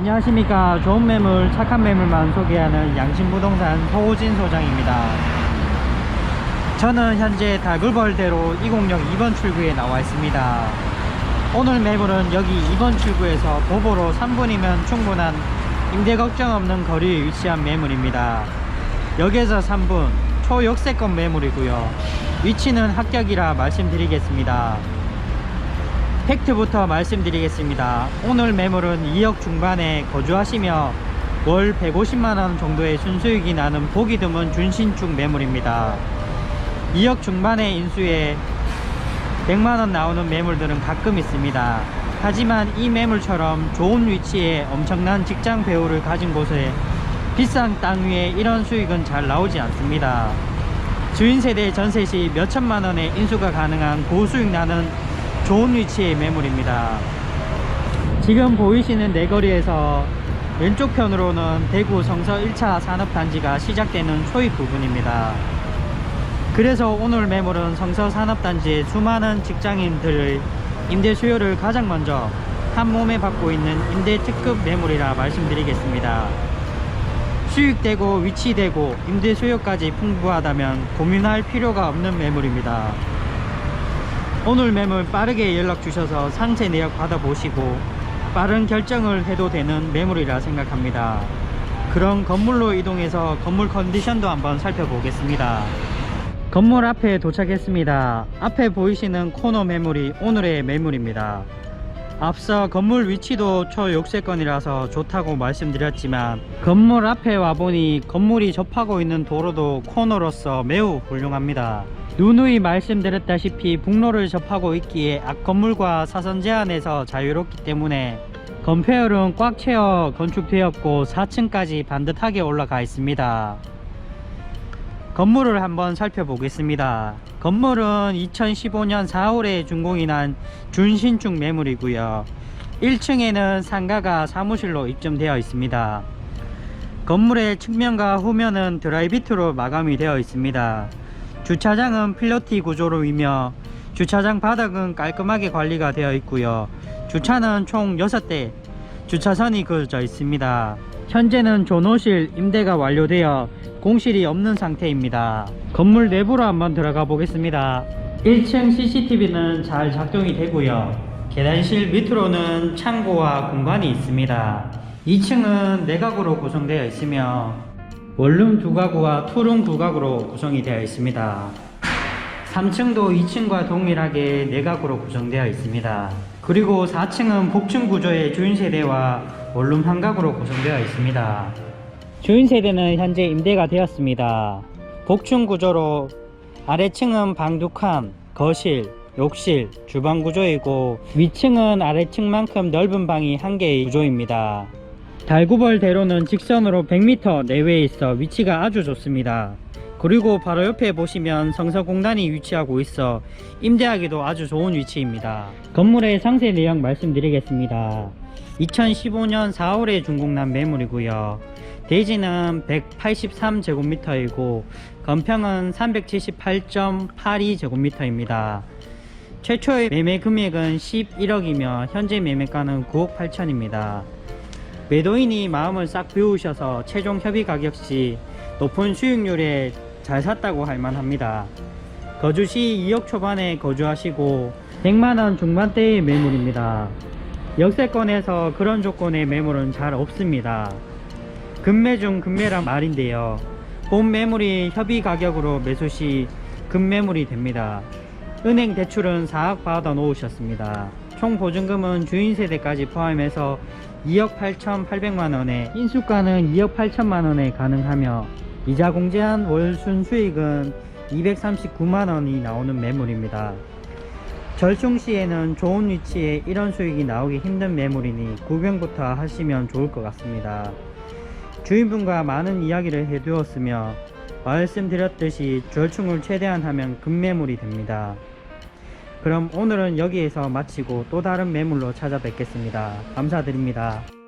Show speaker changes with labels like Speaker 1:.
Speaker 1: 안녕하십니까. 좋은 매물 착한 매물만 소개하는 양신부동산 서호진 소장입니다. 저는 현재 달굴벌대로 206 2번 출구에 나와 있습니다. 오늘 매물은 여기 2번 출구에서 도보로 3분이면 충분한 임대 걱정 없는 거리에 위치한 매물입니다. 역에서 3분 초역세권 매물이고요. 위치는 합격이라 말씀드리겠습니다 팩트부터 말씀드리겠습니다. 오늘 매물은 2억 중반에 거주하시며 월 150만원 정도의 순수익이 나는 보기 드문 준신축 매물입니다. 2억 중반의 인수에 100만원 나오는 매물들은 가끔 있습니다. 하지만 이 매물처럼 좋은 위치에 엄청난 직장 배우를 가진 곳에 비싼 땅 위에 이런 수익은 잘 나오지 않습니다. 주인 세대 전세 시 몇천만 원의 인수가 가능한 고수익 나는 좋은 위치의 매물입니다. 지금 보이시는 내거리에서 왼쪽 편으로는 대구 성서 1차 산업단지가 시작되는 초입 부분입니다. 그래서 오늘 매물은 성서 산업단지의 수많은 직장인들의 임대 수요를 가장 먼저 한 몸에 받고 있는 임대 특급 매물이라 말씀드리겠습니다. 수익되고 위치되고 임대 수요까지 풍부하다면 고민할 필요가 없는 매물입니다. 오늘 매물 빠르게 연락 주셔서 상세 내역 받아보시고 빠른 결정을 해도 되는 매물이라 생각합니다. 그럼 건물로 이동해서 건물 컨디션도 한번 살펴보겠습니다. 건물 앞에 도착했습니다. 앞에 보이시는 코너 매물이 오늘의 매물입니다. 앞서 건물 위치도 초역세권이라서 좋다고 말씀드렸지만 건물 앞에 와보니 건물이 접하고 있는 도로도 코너로서 매우 훌륭합니다. 누누이 말씀드렸다시피 북로를 접하고 있기에 앞 건물과 사선 제한에서 자유롭기 때문에 건폐율은 꽉 채워 건축되었고 4층까지 반듯하게 올라가 있습니다. 건물을 한번 살펴보겠습니다. 건물은 2015년 4월에 준공이 난 준신축 매물이고요. 1층에는 상가가 사무실로 입점되어 있습니다. 건물의 측면과 후면은 드라이비트로 마감이 되어 있습니다. 주차장은 필로티 구조로 이며 주차장 바닥은 깔끔하게 관리가 되어 있고요. 주차는 총 6대 주차선이 그어져 있습니다. 현재는 조노실 임대가 완료되어 공실이 없는 상태입니다. 건물 내부로 한번 들어가 보겠습니다. 1층 CCTV는 잘 작동이 되고요. 계단실 밑으로는 창고와 공간이 있습니다. 2층은 내각으로 구성되어 있으며 원룸 두 가구와 투룸 두 가구로 구성이 되어 있습니다. 3층도 2층과 동일하게 내각으로 구성되어 있습니다. 그리고 4층은 복층 구조의 주인 세대와 원룸 한 가구로 구성되어 있습니다. 주인 세대는 현재 임대가 되었습니다. 복층 구조로 아래층은 방 두 칸, 거실, 욕실, 주방 구조이고 위층은 아래층만큼 넓은 방이 한 개의 구조입니다. 달구벌 대로는 직선으로 100m 내외에 있어 위치가 아주 좋습니다. 그리고 바로 옆에 보시면 성서공단이 위치하고 있어 임대하기도 아주 좋은 위치입니다. 건물의 상세 내역 말씀드리겠습니다. 2015년 4월에 준공난 매물이고요. 대지는 183제곱미터이고 건평은 378.82제곱미터입니다. 최초의 매매 금액은 11억이며 현재 매매가는 9억 8천입니다. 매도인이 마음을 싹 비우셔서 최종 협의 가격 시 높은 수익률에 잘 샀다고 할 만합니다. 거주 시 2억 초반에 거주하시고 100만원 중반대의 매물입니다. 역세권에서 그런 조건의 매물은 잘 없습니다. 금매 중 금매란 말인데요. 본 매물이 협의 가격으로 매수 시 금매물이 됩니다. 은행 대출은 4억 받아 놓으셨습니다. 총 보증금은 주인 세대까지 포함해서 2억 8,800만 원에 인수가는 2억 8천만 원에 가능하며 이자 공제한 월 순 수익은 239만 원이 나오는 매물입니다. 절충 시에는 좋은 위치에 이런 수익이 나오기 힘든 매물이니 구경부터 하시면 좋을 것 같습니다. 주인분과 많은 이야기를 해두었으며 말씀드렸듯이 절충을 최대한 하면 급매물이 됩니다. 그럼 오늘은 여기에서 마치고 또 다른 매물로 찾아뵙겠습니다. 감사드립니다.